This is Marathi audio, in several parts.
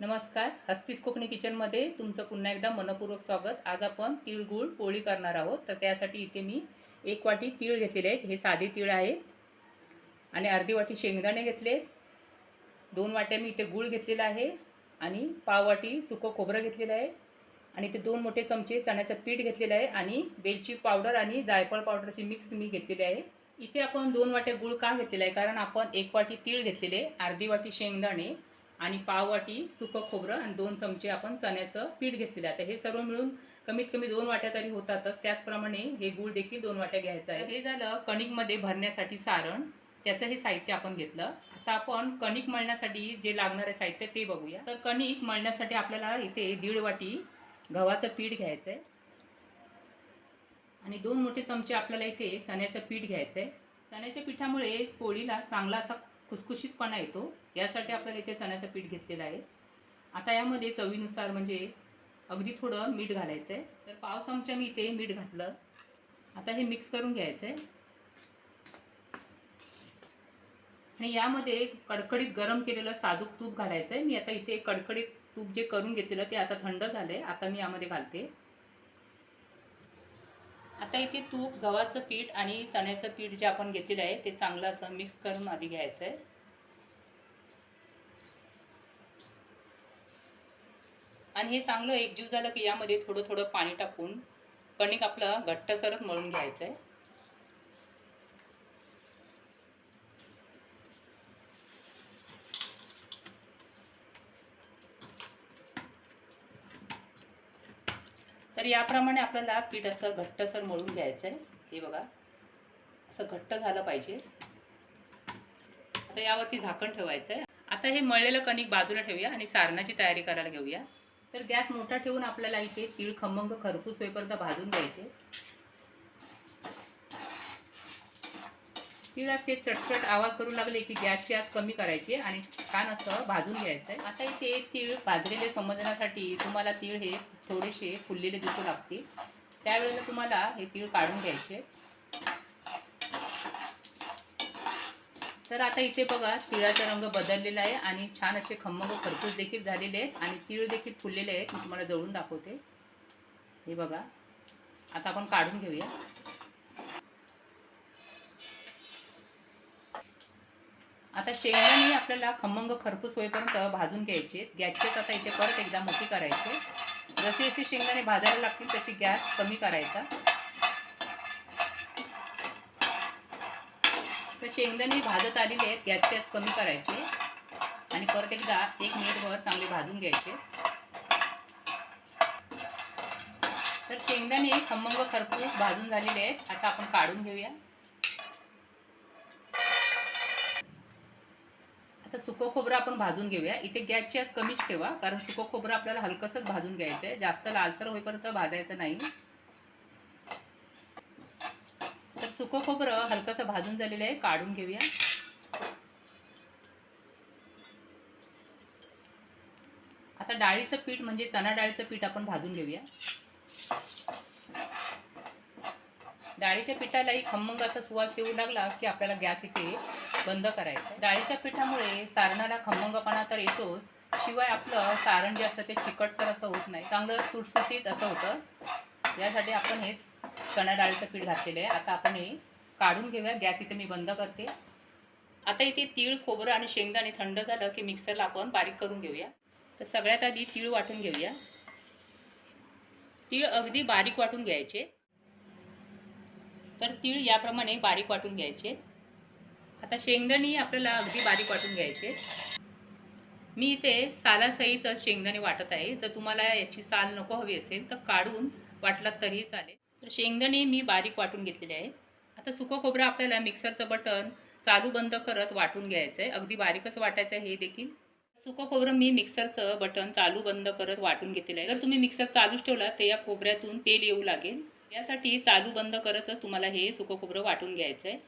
नमस्कार हस्तीस कोकणी किचनमध्ये तुमचं पुन्हा एकदा मनपूर्वक स्वागत. आज आपण तिळगुळ पोळी करणार आहोत. तर त्यासाठी इथे मी एक वाटी तीळ घेतलेले आहेत. हे साधे तीळ आहेत. आणि अर्धी वाटी शेंगदाणे घेतले दोन वाट्या मी इथे गूळ घेतलेला आहे. आणि पाव वाटी सुकं खोबरं घेतलेलं आहे. आणि ते दोन मोठे चमचे चण्याचं पीठ घेतलेलं आहे. आणि वेलची पावडर आणि जायफळ पावडरची मिक्स मी घेतलेली आहे. इथे आपण दोन वाट्या गूळ का घेतलेला आहे? कारण आपण एक वाटी तीळ घेतलेले अर्धी वाटी शेंगदाणे आणि पाव वाटी सुकं खोबरं आणि दोन चमचे आपण चण्याचं पीठ घेतलेलं आहे. हे सर्व मिळून कमीत कमी दोन वाट्या तरी होतातच. त्याचप्रमाणे हे गूळ देखील दोन वाट्या घ्यायचं आहे. हे झालं कणिकमध्ये भरण्यासाठी सारण. त्याचं हे साहित्य आपण घेतलं. आता आपण कणिक मळण्यासाठी जे लागणारे साहित्य ते बघूया. तर कणिक मळण्यासाठी आपल्याला इथे दीड वाटी गव्हाचं पीठ घ्यायचं आहे आणि दोन मोठे चमचे आपल्याला इथे चण्याचं पीठ घ्यायचं आहे चण्याच्या पिठामुळे पोळीला चांगला असा खुसखुशीतपणा येतो. यासाठी आपल्याला इथे चण्याचं पीठ घेतलेलं आहे. आता यामध्ये चवीनुसार म्हणजे अगदी थोडं मीठ घालायचं आहे तर पाव चमचा मी इथे मीठ घातलं. आता हे मिक्स करून घ्यायचं आहे आणि यामध्ये कडकडीत गरम केलेलं साजूक तूप घालायचं आहे मी आता इथे कडकडीत तूप जे करून घेतलेलं ते आता थंड झालं आहे आता मी यामध्ये घालते. आता इथे तूप गव्हाचं पीठ आणि चण्याचं पीठ जे आपण घेतलेलं आहे ते चांगलं असं मिक्स करून आधी घ्यायचं आहे. आणि हे चांगलं एकजीव झालं की यामध्ये थोडं थोडं पाणी टाकून कणिक आपलं घट्टसरच मळून घ्यायचं आहे. याप्रमाणे आपल्याला पीठ असं घट्टसर मळून घ्यायचं आहे हे बघा. असं घट्ट झालं पाहिजे. आता यावरती झाकण ठेवायचं आहे आता हे मळलेलं कणिक बाजूला ठेवूया आणि सारणाची तयारी करायला घेऊया. तर गॅस मोठा ठेवून आपल्याला इथे तीळ खमंग खरपूस होईपर्यंत भाजून घ्यायचे. तीळ असे चटचट आवाज करू लागले की गॅसची आग कमी करायची आणि छान असं भाजून घ्यायचं आहे आता इथे तीळ भाजलेले समजण्यासाठी तुम्हाला तीळ हे थोडेसे फुललेले दिसू लागतील. त्यावेळेला तुम्हाला हे तीळ काढून घ्यायचे. तर आता इथे बघा तिळाचा रंग बदललेला आहे आणि छान असे खमंग खरपूस देखील झालेले आहेत आणि तीळ देखील फुललेले आहेत. मी तुम्हाला जवळून दाखवते. हे बघा आता आपण काढून घेऊया. आता शेंगदाणे आपल्याला खमंग खरपूस होईपर्यंत भाजून घ्यायचे. गॅसचेच आता इथे परत एकदा मोठी करायचे. जसे जसे शेंगदाणे भाजायला लागतील तशी गॅस कमी करायचा. तर शेंगदाणे भाजत आलेले आहेत गॅसचेच कमी करायचे. आणि परत एकदा एक मिनिटभर चांगले भाजून घ्यायचे. तर शेंगदाणे खमंग खरपूस भाजून झालेले आहेत. आता आपण काढून घेऊया. आता सुकं खोबरं आपण भाजून घेऊया. इथे गॅसची आज कमीच ठेवा कारण सुकं खोबरं आपल्याला हलकंसंच भाजून घ्यायचं आहे जास्त लालसर होईपर्यंत भाजायचं नाही. तर सुकं खोबरं हलकंसं भाजून झालेलं आहे काढून घेऊया. आता डाळीचं पीठ म्हणजे चणा डाळीचं पीठ आपण भाजून घेऊया. डाळीच्या पिठालाही खमंग असा सुवास येऊ लागला की आपल्याला गॅस इथे बंद करायचं डाळीच्या पिठामुळे सारणाला खमंगपणा तर येतोच शिवाय आपलं सारण जे असतं ते चिकटसर असं होत नाही. चांगलं सुटसुटीत असं होतं. यासाठी आपण हे चणा डाळीचं पीठ घातलेलं आहे. आता आपण हे काढून घेऊया. गॅस इथे मी बंद करते. आता इथे तीळ खोबरं आणि शेंगदाणे थंड झालं की मिक्सरला आपण बारीक करून घेऊया. तर सगळ्यात आधी तीळ वाटून घेऊया. तीळ अगदी बारीक वाटून घ्यायचे. तर तीळ याप्रमाणे बारीक वाटून घ्यायचे. आता शेंगदाणे आपल्याला अगदी बारीक वाटून घ्यायचे. मी इथे सालासहितच शेंगदाणे वाटत आहे. जर तुम्हाला याची साल नको हवी असेल तर काढून वाटलात तरीही चालेल. तर शेंगदाणे मी बारीक वाटून घेतलेले आहे. आता सुकं खोबरं आपल्याला मिक्सरचं बटन चालू बंद करत वाटून घ्यायचं आहे अगदी बारीकच वाटायचं आहे हे देखील. सुकं खोबरं मी मिक्सरचं बटन चालू बंद करत वाटून घेतलेलं आहे. जर तुम्ही मिक्सर चालूच ठेवला तर या खोबऱ्यातून तेल येऊ लागेल. यासाठी चालू बंद करतच तुम्हाला हे सुकं खोबरं वाटून घ्यायचं आहे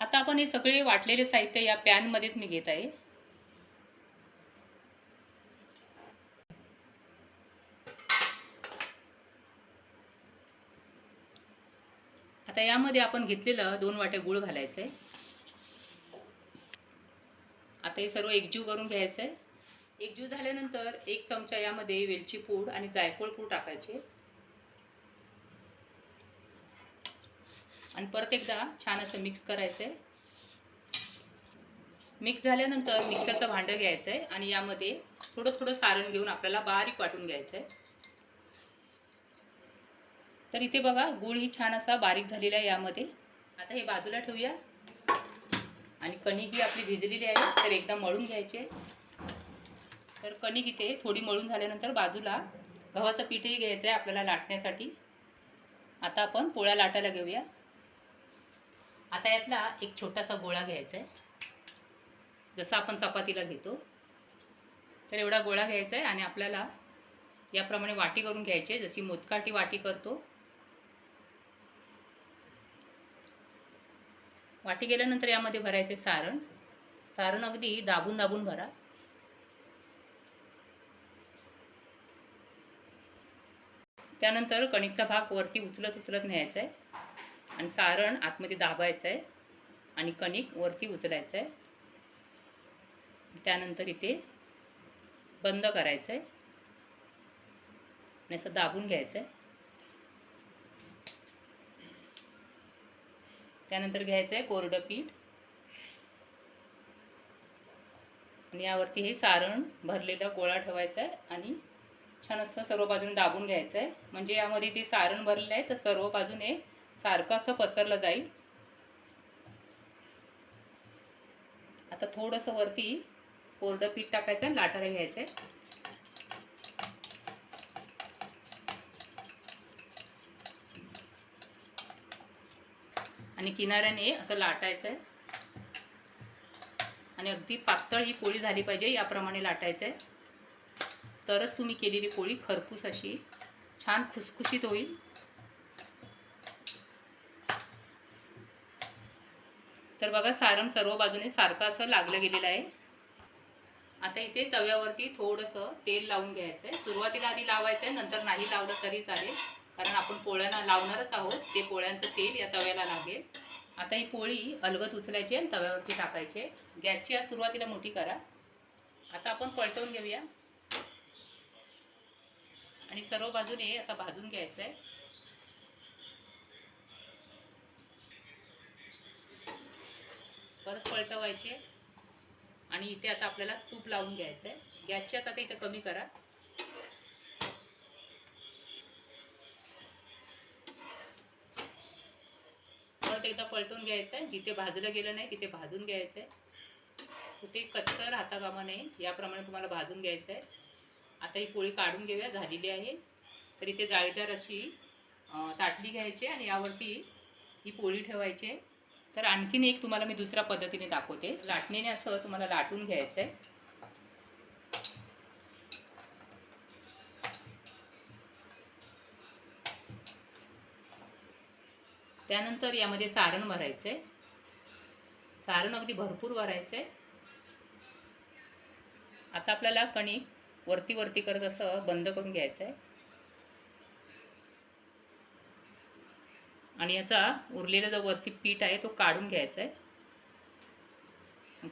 आता आपण हे सगळे वाटलेले साहित्य या पॅनमध्येच मी घेत आहे. आता यामध्ये आपण घेतलेलं दोन वाट्या गूळ घालायचं आहे आता हे सर्व एकजीव करून घ्यायचं आहे एकजीव झाल्यानंतर एक चमचा यामध्ये वेलची पूड आणि जायफळ पूड टाकायचे. आणि परत एकदा छान असं मिक्स करायचं आहे मिक्स झाल्यानंतर मिक्सरचं भांडं घ्यायचं आहे आणि यामध्ये थोडं थोडं सारण घेऊन आपल्याला बारीक वाटून घ्यायचं आहे तर इथे बघा गूळ ही छान असा बारीक झालेला आहे यामध्ये. आता हे बाजूला ठेवूया. आणि कणिक ही आपली भिजलेली आहे तर एकदा मळून घ्यायचे तर कणिक इथे थोडी मळून झाल्यानंतर बाजूला गव्हाचं पीठही घ्यायचं आहे आपल्याला लाटण्यासाठी. आता आपण पोळ्या लाटायला घेऊया. आता यातला एक छोटासा गोळा घ्यायचा आहे जसं आपण चपातीला घेतो तर एवढा गोळा घ्यायचा आहे आणि आपल्याला याप्रमाणे वाटी करून घ्यायची आहे. जशी मोदकाटी वाटी करतो वाटी गेल्यानंतर यामध्ये भरायचे सारण. सारण अगदी दाबून दाबून भरा. त्यानंतर कणिकचा भाग वरती उचलत उचलत न्यायचा आहे आणि सारण आतमध्ये दाबायचं आहे आणि कणिक वरती उचलायचं आहे त्यानंतर इथे बंद करायचं आहे आणि असं दाबून घ्यायचं आहे त्यानंतर घ्यायचं आहे कोरडं पीठ. आणि यावरती हे सारण भरलेला गोळा ठेवायचा आहे आणि छान असं सर्व बाजूने दाबून घ्यायचं आहे म्हणजे यामध्ये जे सारण भरलेलं आहे तर सर्व बाजूने सारखं असं पसरलं जाईल. आता थोडंसं वरती कोरडं पीठ टाकायचं आणि लाटायला घ्यायचं आहे आणि किनाऱ्याने असं लाटायचं आहे आणि अगदी पातळ ही पोळी झाली पाहिजे याप्रमाणे लाटायचं आहे तरच तुम्ही केलेली पोळी खरपूस अशी छान खुसखुशीत होईल. तर बघा सारण सर्व बाजूने सारखं असं लागलं गेलेलं आहे. आता इथे तव्यावरती थोडंसं तेल लावून घ्यायचं आहे सुरुवातीला आधी लावायचं आहे नंतर नाही लावलं तरी चालेल. कारण आपण पोळ्यांना लावणारच आहोत. ते पोळ्यांचं तेल या तव्याला लागेल. आता ही पोळी अलगत उचलायची आणि तव्यावरती टाकायची. गॅसची आज सुरुवातीला मोठी करा. आता आपण पलटवून घेऊया. आणि सर्व बाजूने आता भाजून घ्यायचं आहे परत पलटवायचे. आणि इथे आता आपल्याला तूप लावून घ्यायचं आहे गॅसची आता इथे कमी करा. परत एकदा पलटून घ्यायचं आहे जिथे भाजलं गेलं नाही तिथे भाजून घ्यायचं आहे कुठे कच्चं राहता कामा नाही याप्रमाणे तुम्हाला भाजून घ्यायचं आहे आता ही पोळी काढून घेऊया झालेली आहे. तर इथे जाळीदार अशी ताटली घ्यायची आणि यावरती ही पोळी ठेवायची. आहे तर आणखीन एक तुम्हाला मी दुसऱ्या पद्धतीने दाखवते. लाटणीने असं तुम्हाला लाटून घ्यायचं आहे त्यानंतर यामध्ये सारण भरायचं आहे सारण अगदी भरपूर भरायचं आहे आता आपल्याला कणिक वरती वरती करत असं बंद करून घ्यायचं आहे आणि याचा उरलेला जो वरती पीठ आहे तो काढून घ्यायचा आहे.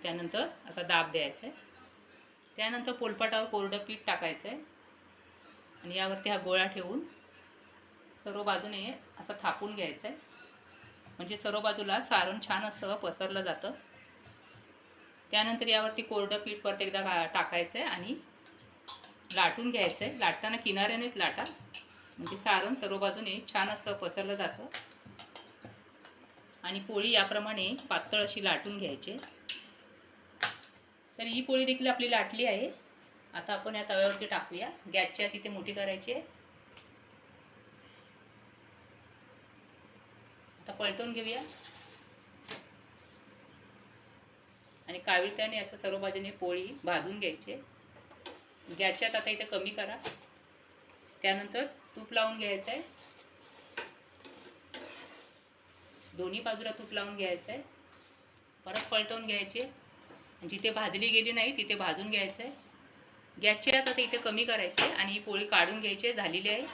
त्यानंतर असा दाब द्यायचा आहे. त्यानंतर पोलपाटावर कोरडं पीठ टाकायचं आहे. आणि यावरती हा गोळा ठेवून सर्व बाजूने असं थापून घ्यायचं आहे. म्हणजे सर्व बाजूला सारण छान असं पसरलं जातं. त्यानंतर यावरती कोरडं पीठ परत एकदा टाकायचं आहे आणि लाटून घ्यायचं आहे. लाटताना किनाऱ्यानेच लाटा. म्हणजे सारण सर्व बाजूने छान असं पसरलं जातं. आणि पोळी याप्रमाणे पातळ अशी लाटून घ्यायची. तर ही पोळी देखील आपली लाटली आहे. आता आपण या तव्यावरती टाकूया. गॅसची अशी ते मोठी करायची आहे. आता पलटून घेऊया. आणि काविळत्याने असं सर्व बाजूने पोळी भाजून घ्यायची गॅसच्यात आता इथे कमी करा. त्यानंतर तूप लावून घ्यायचं आहे. दोन्ही बाजूला तूप लावून घ्यायचं आहे. परत पलटवून घ्यायचे. जिथे भाजली गेली नाही तिथे भाजून घ्यायचं आहे. गॅसची आता ते इथे कमी करायचे आणि ही पोळी काढून घ्यायची झालेली आहे.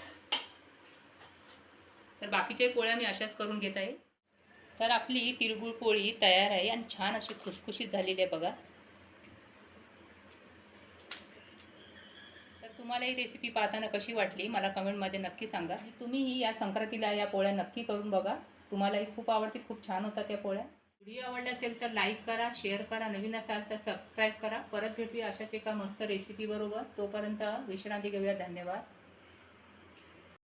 तर बाकीच्या पोळ्या मी अशाच करून घेत आहे. तर आपली तिळगुळ पोळी तयार आहे आणि छान अशी खुसखुशीत झालेली आहे बघा. तर तुम्हाला ही रेसिपी पाहताना कशी वाटली मला कमेंटमध्ये नक्की सांगा. तुम्हीही या संक्रांतीला या पोळ्या नक्की करून बघा. तुम्हालाही खूप आवडतील खूप छान होतात त्या पोळ्या. व्हिडिओ आवडला असेल तर लाईक करा शेअर करा नवीन असाल तर सबस्क्राईब करा. परत भेटूया अशाच एका मस्त रेसिपी बरोबर. तोपर्यंत विश्रांती घेऊया. धन्यवाद.